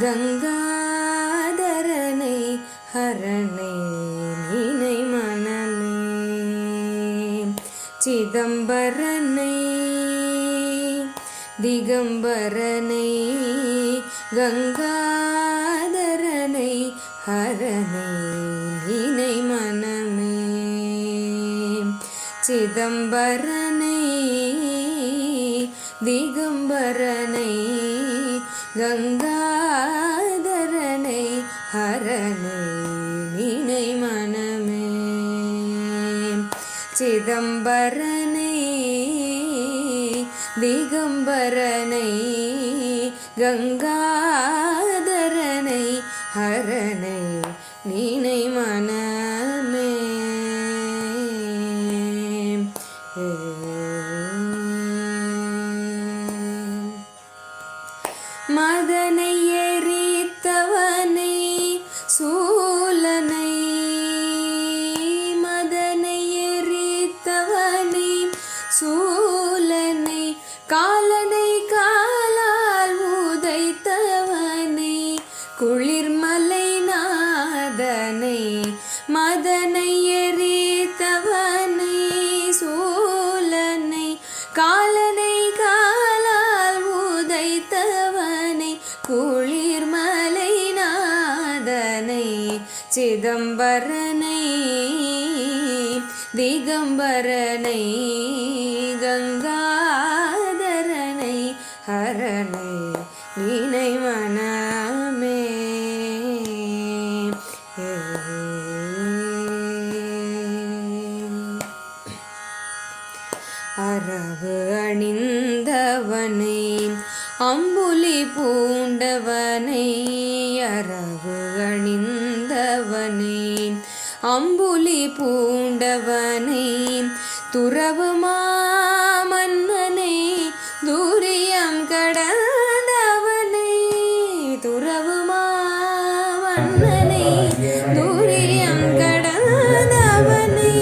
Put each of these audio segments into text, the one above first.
கங்காதரனை ஹரணை நீனை மனமே சிதம்பரனை திகம்பரனை கங்காதரனை ஹரணை நீனை மனமே சிதம்பரனை திகம்பரனை கங்கா சிதம்பரனை திகம்பரனை கங்காதரனை ஹரனை நீனை மனமே மதனையே குளிர்மலை நாதனை மதனை எரித்தவனை சூலனை காலனை காலால் உதைத்தவனை குளிர்மலை நாதனை சிதம்பரனை திகம்பரனை கங்காதரனை ஹரனை நினை அரவு அணிந்தவனை அம்புலி பூண்டவனை அரவு அணிந்தவனை அம்புலி பூண்டவனை துறவு மாமன்னனை தூரியம் கடந்தவனை துறவு மாமன்னனை தூரியம் கடந்தவனை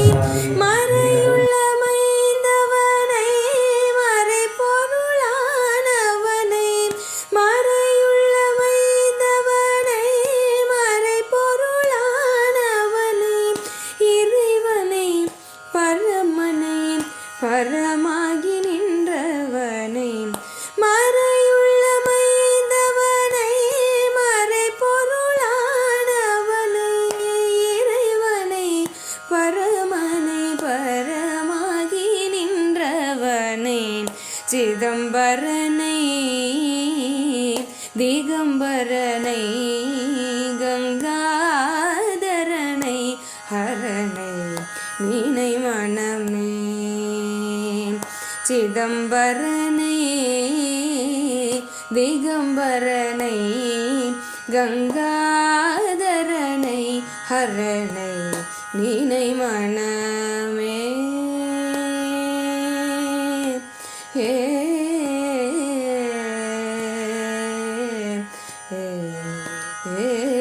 சிதம்பரனை திகம்பரனை கங்காதரனை ஹரனை நீனை மனமே. சிதம்பரனை திகம்பரனை கங்காதரனை ஹரனை நீனை மனமே. 대